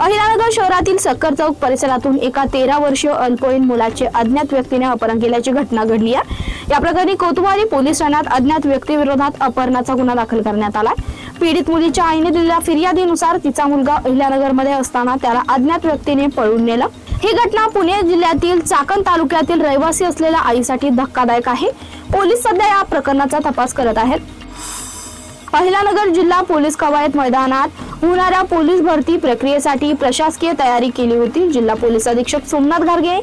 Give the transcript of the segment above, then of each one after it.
अहिलानगर शहरातील सक्कर चौक परिसरातून एका तेरा वर्षीय अल्पवयीन मुलाचे अज्ञात व्यक्तीने अपहरण केल्याची घटना घडली आहे. या प्रकरणी कोतवाली पोलीस ठाण्यात अज्ञात व्यक्तीविरोधात अपहरणाचा गुन्हा दाखल करण्यात आला. पीडित मुलीच्या आईने दिलेल्या फिर्यादीनुसार तिचा मुलगा अहिल्यानगरमध्ये असताना त्याला अज्ञात व्यक्तीने पळून नेलं. ही घटना पुणे जिल्ह्यातील चाकण तालुक्यातील रहिवासी असलेल्या आईसाठी धक्कादायक आहे. पोलीस सध्या या प्रकरणाचा तपास करत आहेत. अहिलानगर जिल्हा पोलीस कवायत मैदानात होणाऱ्या पोलीस भरती प्रक्रियेसाठी प्रशासकीय तयारी केली होती. जिल्हा पोलीस अधीक्षक सोमनाथ गार्गे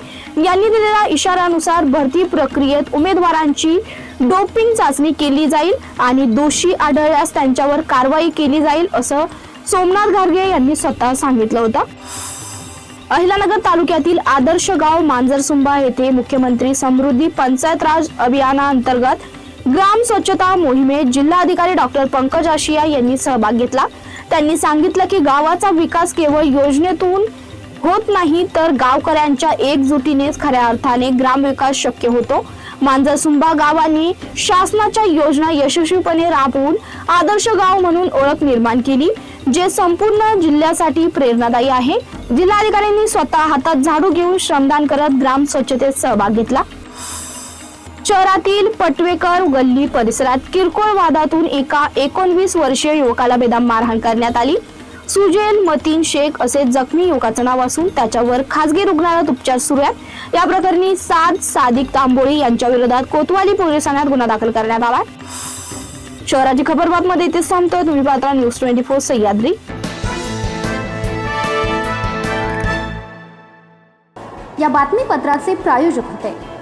यांनी दिलेल्या इशाऱ्यानुसार भरती प्रक्रियेत उमेदवारांची डोपिंग चाचणी केली जाईल आणि दोषी आढळल्यास त्यांच्यावर कारवाई केली जाईल असं सोमनाथ गार्गे यांनी स्वतः सांगितलं होतं. अहिलानगर तालुक्यातील आदर्श गाव मांजरसुंबा येथे मुख्यमंत्री समृद्धी पंचायत राज अभियानाअंतर्गत ग्राम स्वच्छता मोहिमेत जिल्हाधिकारी डॉक्टर पंकज आशिया यांनी सहभाग घेतला. त्यांनी सांगितलं की गावाचा विकास केवळ योजनेतून होत नाही तर गावकऱ्यांच्या एकजुटीनेच खऱ्या अर्थाने ग्रामविकास शक्य होतो. मांजरसुंबा गावांनी शासनाच्या योजना यशस्वीपणे राबवून आदर्श गाव म्हणून ओळख निर्माण केली जे संपूर्ण जिल्ह्यासाठी प्रेरणादायी आहे. जिल्हाधिकाऱ्यांनी स्वतः हातात झाडू घेऊन श्रमदान करत ग्राम स्वच्छतेत सहभाग घेतला. शहरातील पटवेकर गल्ली परिसरात किरकोळ वादातून एका एकोणवीस वर्षीय युवकाला बेदम मारहाण करण्यात आली. सुजेल मतीन शेख असे जखमी युवकाचं नाव असून त्याच्यावर खासगी रुग्णालयात उपचार सुरू आहेत. या प्रकरणी सात सादिक तांबोळी यांच्या विरोधात कोतवाली पोलीस ठाण्यात गुन्हा दाखल करण्यात आला शहराची खबरमध्ये इथे संपतोय तुम्ही पाहता न्यूज ट्वेंटी फोर सह्याद्री. या बातमीपत्राचे प्रायोजक होते.